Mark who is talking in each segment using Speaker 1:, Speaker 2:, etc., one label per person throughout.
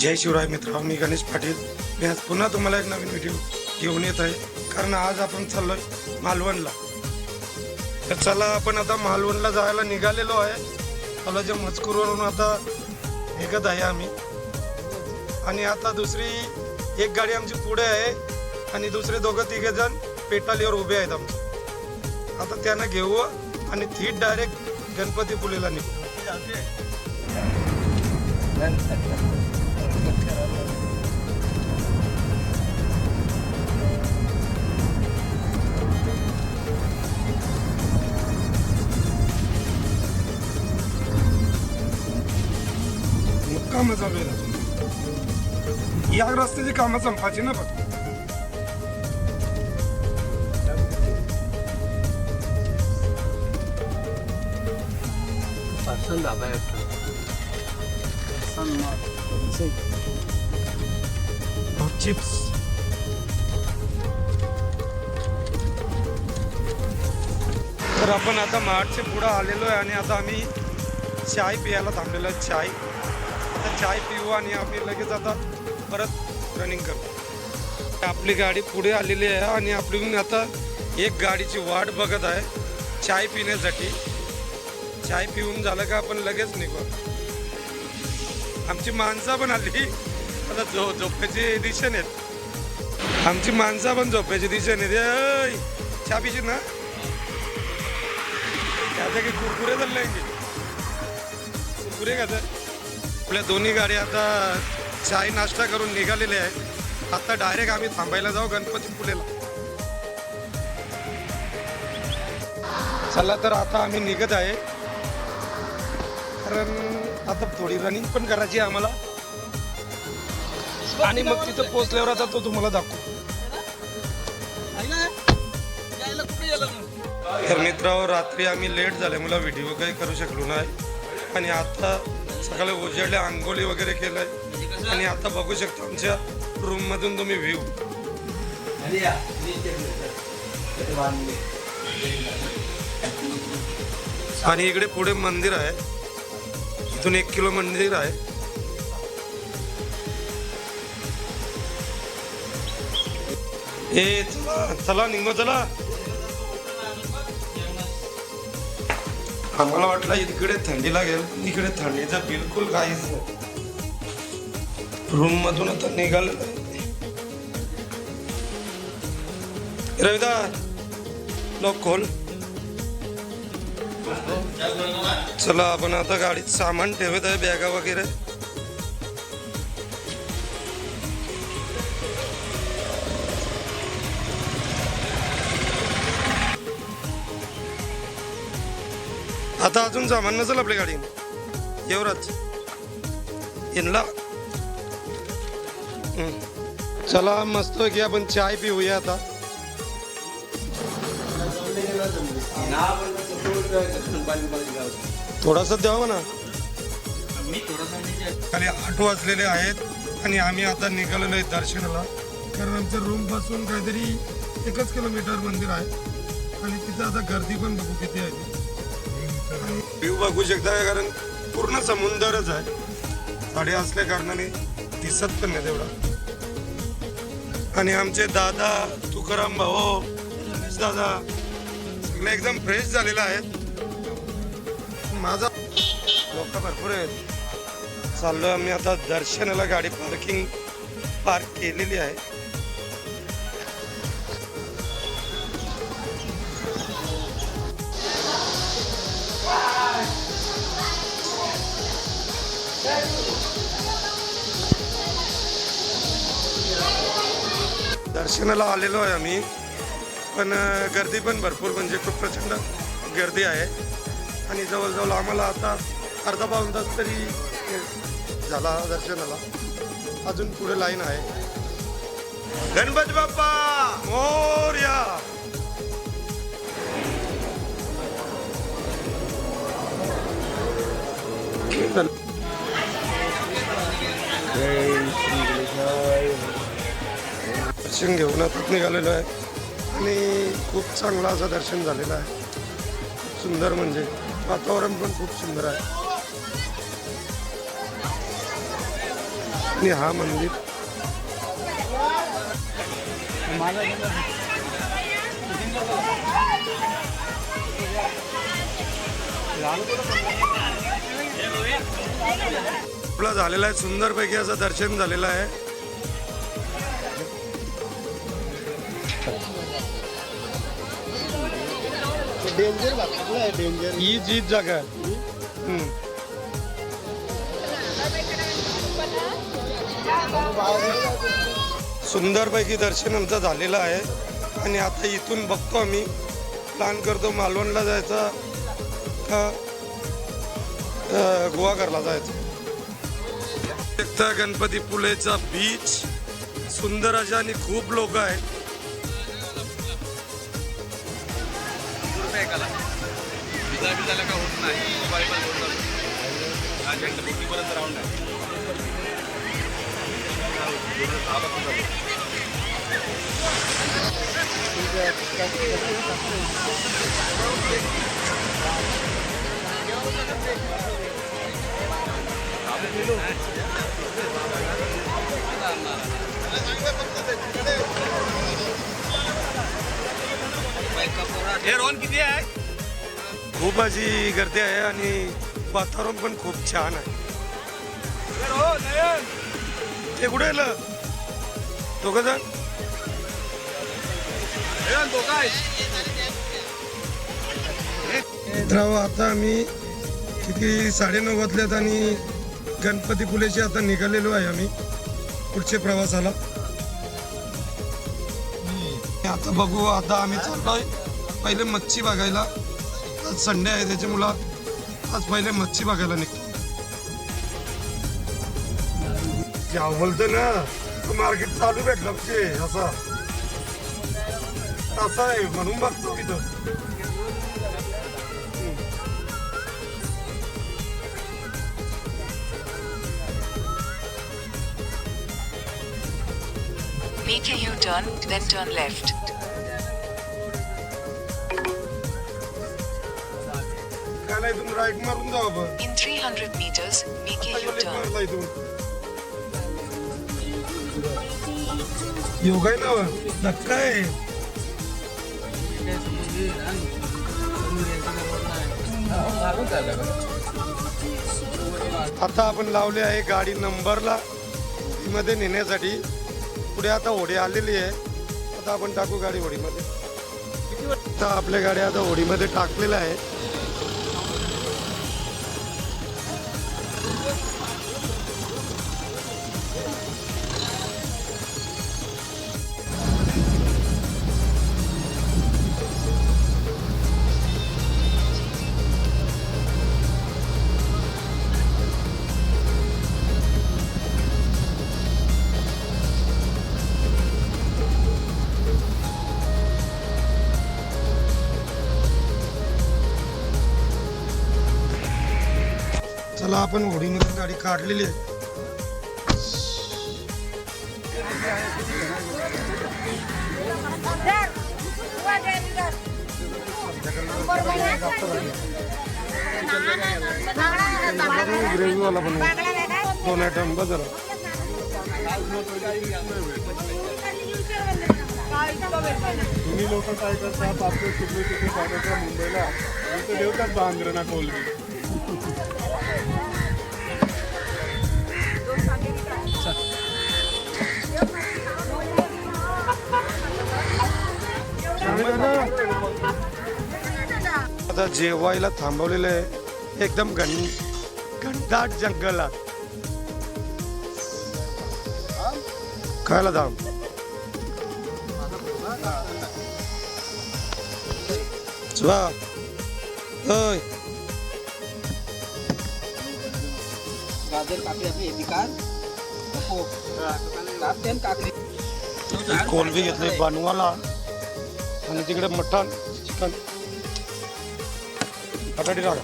Speaker 1: जय शिवराय मित्र मी गणेश पाटील. मी आज पुन्हा तुम्हाला एक नवीन व्हिडिओ घेऊन येत आहे. कारण आज आपण चाललोय मालवणला. तर चला आपण आता मालवणला जायला निघालेलो आहे. कॉलेज मजकूरवरून आता निघत आहे आम्ही. आणि आता दुसरी एक गाडी आमची पुढे आहे. आणि दुसरे दोघं तिघे जण पेटालीवर उभे आहेत आमचे. आता त्यांना घेऊ आणि थीट डायरेक्ट गणपतीपुलेला निघू. निघू कामं चालू आहे अजून. या रस्त्याची कामं संपायची ना फक्त
Speaker 2: Person ढाबा आहे वाटतं.
Speaker 1: चिप्स. तर आपण आता मार्टचे पुढं आलेलो आहे आणि आता आम्ही चाय पियाला थांबलेलो आहे. चाय. आता चाय पिऊ आणि आम्ही लगेच आता परत रनिंग करू आपली गाडी पुढे आलेली आहे आणि आपली आता एक गाडीची वाट बघत आहे चाय पिण्यासाठी. चाय पिऊन झालं का आपण लगेच निघू. आमची माणसं पण आली. आता झो झोपायची दिशेन आहेत आमची माणसं पण झोपायची दिशेन नाही ऐ, चहा ना? त्याचा की कुरकुरे चालले की. कुरकुरे का आपल्या दोन्ही गाड्या आता चाय नाश्ता करून निघालेल्या आहेत. आता डायरेक्ट आम्ही थांबायला जाऊ गणपती पुलेला चला तर आता आम्ही निघत आहे. कारण आता थोडी रनिंग पण करायची आहे आम्हाला. आणि मग तिथं पोहोचल्यावर आता तो तुम्हाला दाखवू तर मित्रांनो रात्री आम्ही लेट झाल्यामुळे व्हिडिओ काही करू शकलो नाही. आणि आता सकाळी उजेडले आंघोळी वगैरे केलंय. आणि आता बघू शकता आमच्या रूम मधून तुम्ही व्ह्यू आणि इकडे पुढे मंदिर आहे. इथून एक किलो मंदिर आहे. ए चला चला. चला आम्हाला वाटलं इकडे थंडी लागेल इकडे थंडीचं बिलकुल काहीच नाही. रूम मधून आता निघाल रविदा लॉक खोल. चला आपण आता गाडीत सामान ठेवत आहे बॅगा वगैरे. आता अजून सामान नसेल आपल्या गाडी एवढंच इनला चला मस्त की आपण चाय पिऊया आता. थोडासा द्यावा ना खाली आठ वाजलेले आहेत आणि आम्ही आता निघालेलो आहे दर्शनाला. कारण आमच्या रूमपासून काहीतरी एकच किलोमीटर मंदिर आहे. आणि तिथं आता गर्दी पण बघू किती आहे. व्ह्यू बघू शकता कारण पूर्ण समुंदरच आहे. साडे असल्या कारणाने दिसत पण नाही तेवढा. आणि आमचे दादा तुकाराम भाऊ गणेश दादा सगळे एकदम फ्रेश झालेले आहेत. माझा लोक भरपूर आहेत. चाललो आम्ही आता दर्शनाला गाडी पार्किंग पार्क केलेली आहे. दर्शनाला आलेलो आहे आम्ही. पण गर्दी पण भरपूर म्हणजे खूप प्रचंड गर्दी आहे. आणि जवळजवळ आम्हाला आता अर्धा पाऊन तास तरी झाला दर्शनाला. अजून पुढे लाईन आहे. गणपती बाप्पा! मोर्या! दर्शन घेऊन आता निघालेलो आहे. आणि खूप चांगलं असं दर्शन झालेलं आहे. खूप सुंदर म्हणजे. वातावरण पण खूप सुंदर आहे. आणि हा मंदिर. आपला झालेला आहे सुंदरपैकी असं दर्शन झालेलं आहे.
Speaker 2: डेंजर आहे डेंजर
Speaker 1: ही जी जागा आहे. हम्म. सुंदरपैकी दर्शन आमचं झालेलं आहे. आणि आता इथून बघतो आम्ही. प्लॅन करतो मालवणला जायचा का अं, जायचं. एकता गणपती पुलेचा बीच सुंदर अशा आणि खूप लोक आहेत.
Speaker 3: बिजा बिजाला का होत नाही. दुपारी पण होत जातो अजंट बुकीपर्यंत राऊंड आहे? हे रोहन किती आहे?
Speaker 1: खूप अशी गर्दी आहे आणि वातावरण पण खूप छान आहे. ते कुठे आलं दोघं जण?
Speaker 3: नयन
Speaker 1: मित्रांनो आता आम्ही किती साडेनऊ वाजल्यात आणि गणपती पुलेचे आता निघालेलो आहे आम्ही पुढच्या प्रवासाला. आता बघू आता आम्ही चाललोय. पहिले मच्छी बघायला. आज संडे आहे त्याच्यामुळं आज पहिले मच्छी बघायला निघतो बोलतो ना मार्केट चालू भेटलं म्हणजे असा. असं आहे म्हणून बघतो इथं
Speaker 4: Make a U-turn, then turn left.
Speaker 1: नाही तुम्ही राईट मारून जाऊ आपण
Speaker 4: In 300 meters, make a U-turn.
Speaker 1: मारला इथून योगा आहे ना धक्का आहे आता आपण लावले आहे गाडी नंबरला. मध्ये नेण्यासाठी. पुढे आता होडी आलेली आहे. आता आपण टाकू गाडी होडीमध्ये. आता आपल्या गाड्या आता होडीमध्ये टाकलेल्या आहे चला आपण होडीमधून गाडी काढलेली आहे. ग्रेव्हीवाला पण दोन आयटम बदल
Speaker 2: तुम्ही लोक काय करता? पापड तिकडे पाठवता मुंबईला. इथे ठेवतात बांद्रणा
Speaker 1: आता जेवायला थांबवलेलं आहे. एकदम घन घनदाट जंगलात खायला धाम चला.
Speaker 5: गाजर काकडी आपली विकार कापते आणि काकडी.
Speaker 1: ही कोलबी घेतली बनवाला. आणि तिकडे मटण चिकन. बटाटी टाका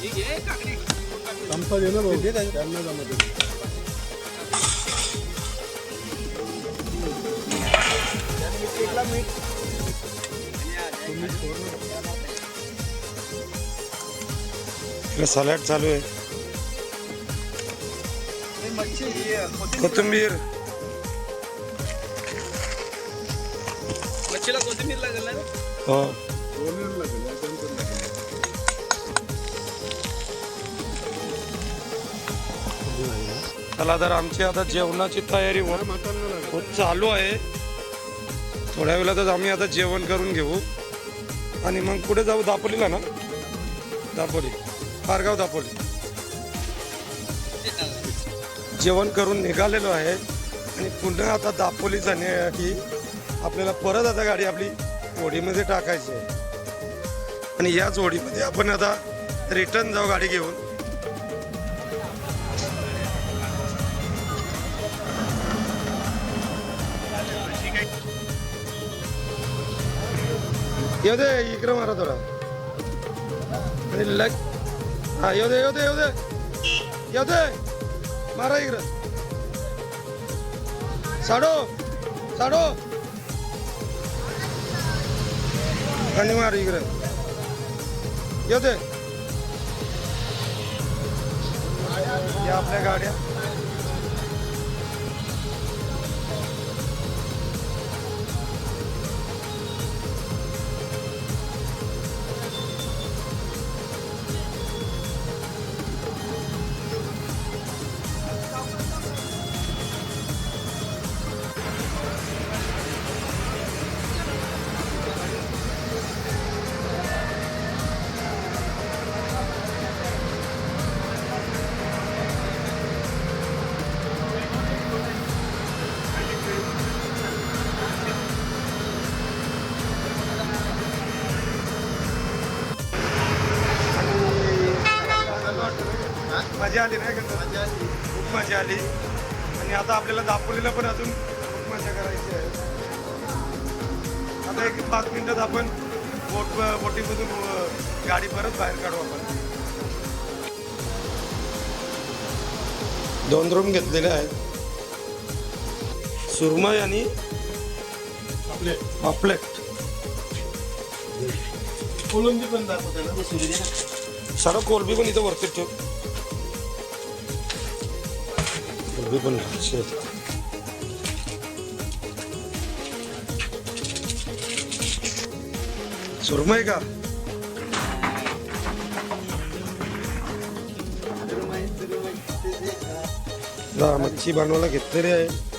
Speaker 5: ही घे काकडी.
Speaker 2: संपा दे ना भाऊ. त्यांना जमत
Speaker 1: इकडे सॅलड चालू आहे. कोथिंबीर.
Speaker 3: मच्छीला कोथिंबीर लागेल ना? रे?
Speaker 1: हो. चला तर आमची आता जेवणाची तयारी होत चालू आहे. थोड्या वेळातच आम्ही आता जेवण करून घेऊ. आणि मग कुठे जाऊ दापोलीला ना? दापोली. पारगाव दापोली. जेवण करून निघालेलो आहे आणि पुन्हा आता दापोली जाण्यासाठी आपल्याला परत आता गाडी आपली होडीमध्ये टाकायची आहे. आणि याच होडीमध्ये आपण आता रिटर्न जाऊ गाडी घेऊन. येऊ दे इकडं मारा थोडा. आणि लग हा येऊ दे येऊ दे येऊ दे. येऊ दे. मारा इकडं. साडो साडो. आणि मार इकडे. येऊ दे. या आपल्या गाड्या. मजा आली नाही का? मजा आली. खूप मजा आली. आणि आता आपल्याला दापोलीला पण अजून खूप मजा करायची आहे. आता एक पाच मिनिटात आपण बोट बोटीमधून गाडी परत बाहेर काढू आपण. दोन रूम घेतलेले आहेत. सुरमई आणि पापलेट.
Speaker 2: कोलंबी पण दाखवते ना.
Speaker 1: सारा कोलबी पण इथं वरती ठेव. कोलबी पण घ्यायची आहे. सुरमई का मच्छी बनवायला घेतलेली आहे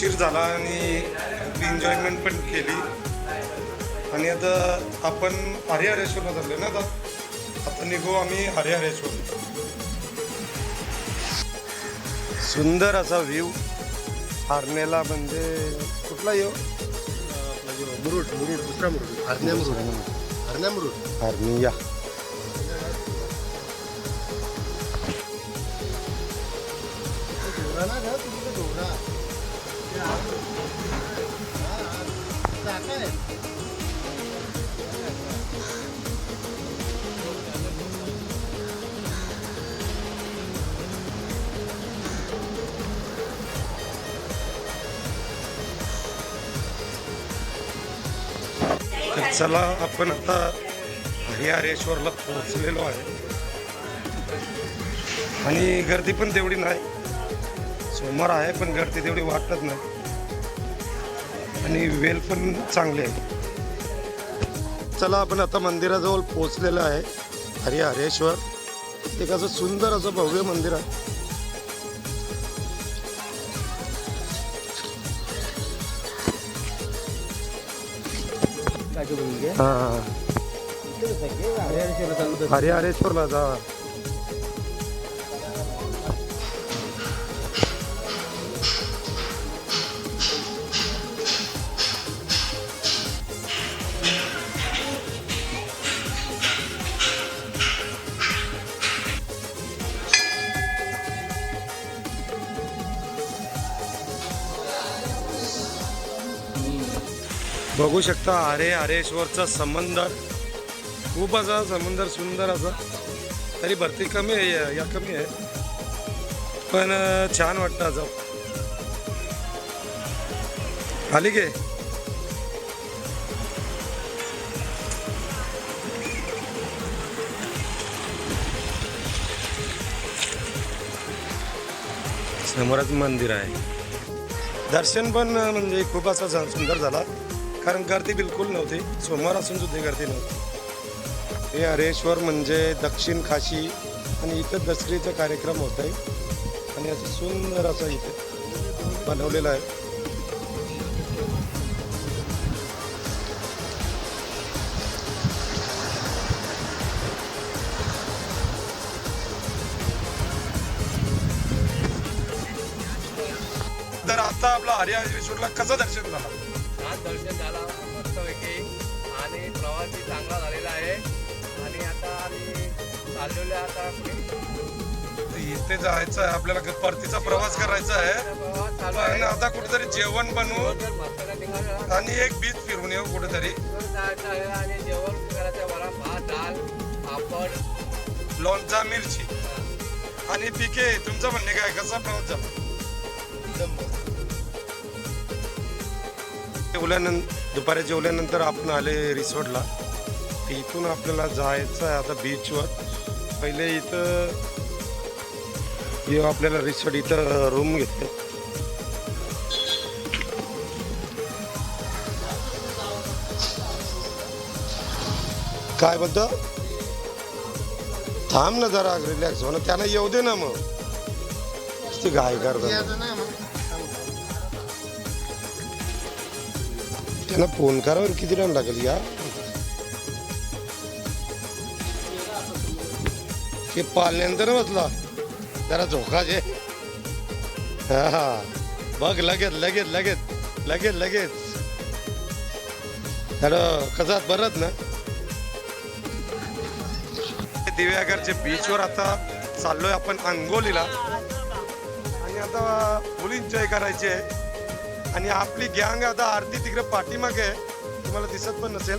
Speaker 1: उशीर झाला आणि एन्जॉयमेंट पण केली. आणि आता आपण हरिहरेश्वरला चाललो ना आता? आता निघू आम्ही हरिहरेश्वर. सुंदर असा व्ह्यू हरण्याला म्हणजे कुठला येऊ
Speaker 6: मुरुड मुरुड दुसरा मुरुड. हरण्या मुरुड. हरण्या मुरुड.
Speaker 1: हरनिया.
Speaker 6: ढोरा
Speaker 1: चला आपण आता हरिहरेश्वरला पोहोचलेलो आहे. आणि गर्दी पण तेवढी नाही. सोमवार आहे पण गर्दी तेवढी वाटत नाही. आणि वेल पण चांगले आहे. चला आपण आता मंदिराजवळ पोहोचलेलो आहे हरिहरेश्वर. एक असं सुंदर असं भव्य मंदिर आहे. हा. हरिहरेश्वरला जा. बघू शकता हरे हरेश्वरचा समंदर. खूप असा समंदर सुंदर असा. तरी भरती कमी आहे या- कमी आहे. पण छान वाटतं असं. आली गे समोरच मंदिर आहे. दर्शन पण म्हणजे खूप असा सुंदर झाला. कारण गर्दी बिलकुल नव्हती. सोमवार असून सुद्धा गर्दी नव्हती. हे हरेश्वर म्हणजे दक्षिण काशी आणि इथं दसरीचा कार्यक्रम होत आहे आणि असं सुंदर असं इथे बनवलेलं आहे. तर आता आपला हरिहरेश्वरला कसं दर्शन झालं?
Speaker 7: दर्शन झाला मस्तपैकी. आणि प्रवास बी चांगला झालेला आहे. आणि आता आम्ही चाललेलो आहे आता.
Speaker 1: इथे जायचं आहे आपल्याला परतीचा प्रवास करायचा आहे. आता कुठेतरी जेवण बनवू. आणि एक बीच फिरून येऊ कुठेतरी.
Speaker 7: तर जायचं आहे आणि जेवण करायचं आहे मला. भात डाळ पापड.
Speaker 1: लोणचा मिरची. आणि पिके तुमचं म्हणणे काय? कसा प्रवास झाला? जेवल्यानंतर दुपारी जेवल्यानंतर आपण आले रिसॉर्टला. इथून आपल्याला जायचं आहे आता बीचवर पहिले इथं आपल्याला रिसॉर्ट इथं रूम घेतले. काय बोलतो? थांब ना जरा रिलॅक्स हो ना त्यांना येऊ दे ना मग. ती घाय करतात. त्यांना फोन करावर किती टाइम लागेल या ते पाल्यानंतर बसला. जरा झोका जे हा हा. बघ लगेच लगेच लगेच लगेच लगेच. हॅलो कसात बरंच ना? दिव्यागरच्या बीचवर आता चाललोय आपण अंगोलीला आणि आता फुल एन्जॉय करायचे आहे. आणि आपली गँग आता आरती तिकडे पाठीमागे आहे. तुम्हाला दिसत पण नसेल.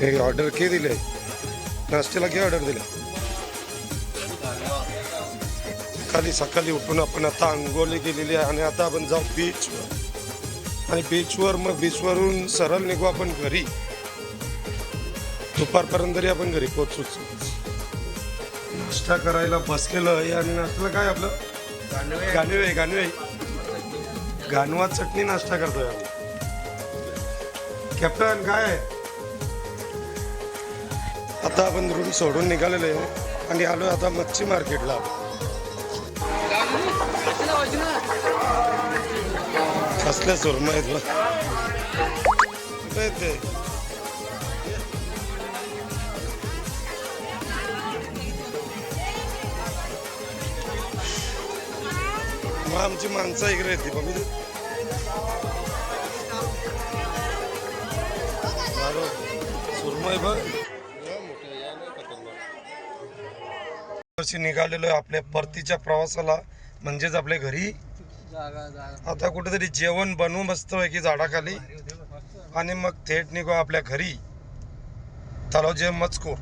Speaker 1: हे ऑर्डर के दिले? नाश्त्याला काय ऑर्डर दिले सकाळी सकाळी उठून आपण आता अंघोळी केलेली आहे आणि आता आपण जाऊ बीचवर आणि बीचवर मग बीचवरून सरळ निघू आपण घरी. दुपारपर्यंत तरी आपण घरी पोहोचूच. नाश्ता करायला बसलेलो आहे आणि नाश्त्याला काय आपलं? गाणवे गाणवे गानवा चटणी नाश्ता करतोय आम्ही. कॅप्टन काय आहे? आता आपण रूम सोडून निघालेलो आहे आणि आलो आता मच्छी मार्केटला. कसल्या सुरमा आहेत बघ. कुठे आहेत ते? मग आमची माणसं इकडे येते बघ सुरमय बघ. वर्षी निघालेलो आहे आपल्या परतीच्या प्रवासाला म्हणजेच आपल्या घरी. आता कुठेतरी जेवण बनवू मस्त की झाडाखाली. आणि मग थेट निघू आपल्या घरी. तलाव जे मजकूर.